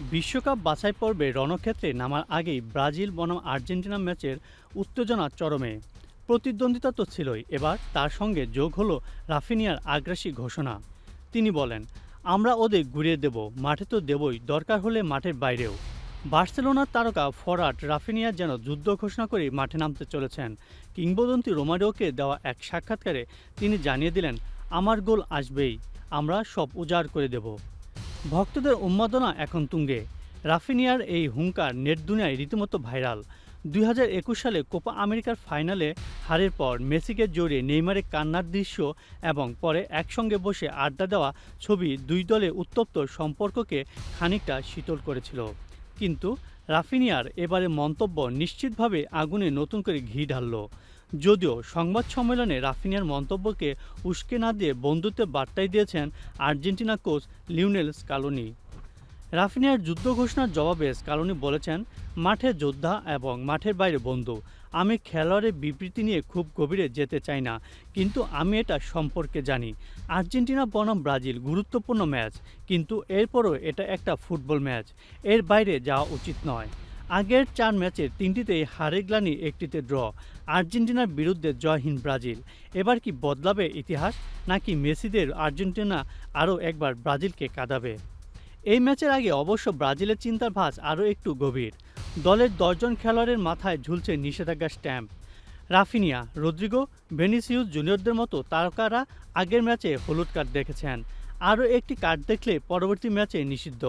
বিশ্বকাপ বাছাই পর্বে রণক্ষেত্রে নামার আগেই ব্রাজিল বনাম আর্জেন্টিনা ম্যাচের উত্তেজনা চরমে। প্রতিদ্বন্দ্বিতা তো ছিলই, এবার তার সঙ্গে যোগ হলো রাফিনিয়ার আগ্রাসী ঘোষণা। তিনি বলেন, আমরা ওদের ঘুরিয়ে দেব, মাঠে তো দেবই, দরকার হলে মাঠের বাইরেও। বার্সেলোনার তারকা ফরাট রাফিনিয়া যেন যুদ্ধ ঘোষণা করে মাঠে নামতে চলেছেন। কিংবদন্তি রোমারিওকে দেওয়া এক সাক্ষাৎকারে তিনি জানিয়ে দিলেন, আমার গোল আসবেই, আমরা সব উজাড় করে দেব। ভক্তদের উন্মাদনা এখন তুঙ্গে। রাফিনিয়ার এই হুঙ্কার নেট দুনিয়ায় রীতিমতো ভাইরাল। দুই হাজার একুশ সালে কোপা আমেরিকার ফাইনালে হারের পর মেসিকে জড়িয়ে নেইমারের কান্নার দৃশ্য এবং পরে একসঙ্গে বসে আড্ডা দেওয়া ছবি দুই দলের উত্তপ্ত সম্পর্ককে খানিকটা শীতল করেছিল। কিন্তু রাফিনিয়ার এবারে মন্তব্য নিশ্চিতভাবে আগুনে নতুন করে ঘি ঢালল। যদিও সংবাদ সম্মেলনে রাফিনিয়ার মন্তব্যকে উস্কে না দিয়ে বন্ধুত্বের বার্তাই দিয়েছেন আর্জেন্টিনা কোচ লিওনেল স্কালোনি। রাফিনিয়ার যুদ্ধ ঘোষণার জবাবে স্কালোনি বলেছেন, মাঠে যোদ্ধা এবং মাঠের বাইরে বন্ধু। আমি খেলোয়াড়ের বিবৃতি নিয়ে খুব গভীরে যেতে চাই না, কিন্তু আমি এটা সম্পর্কে জানি। আর্জেন্টিনা বনাম ব্রাজিল, গুরুত্বপূর্ণ ম্যাচ, কিন্তু এরপরও এটা একটা ফুটবল ম্যাচ। এর বাইরে যাওয়া উচিত নয়। আগের চার ম্যাচের তিনটিতেই হারে গ্লানি একটিতে ড্র। আর্জেন্টিনার বিরুদ্ধে জয়হীন ব্রাজিল। এবার কি বদলাবে ইতিহাস, নাকি মেসিদের আর্জেন্টিনা আরও একবার ব্রাজিলকে কাঁদাবে? এই ম্যাচের আগে অবশ্য ব্রাজিলের চিন্তার ভাঁজ আরও একটু গভীর। দলের দশজন খেলোয়াড়ের মাথায় ঝুলছে নিষেধাজ্ঞা স্ট্যাম্প। রাফিনিয়া, রদ্রিগো, ভেনিসিউস জুনিয়রদের মতো তারকারা আগের ম্যাচে হলুদ কার্ড দেখেছেন। আরও একটি কার্ড দেখলে পরবর্তী ম্যাচে নিষিদ্ধ।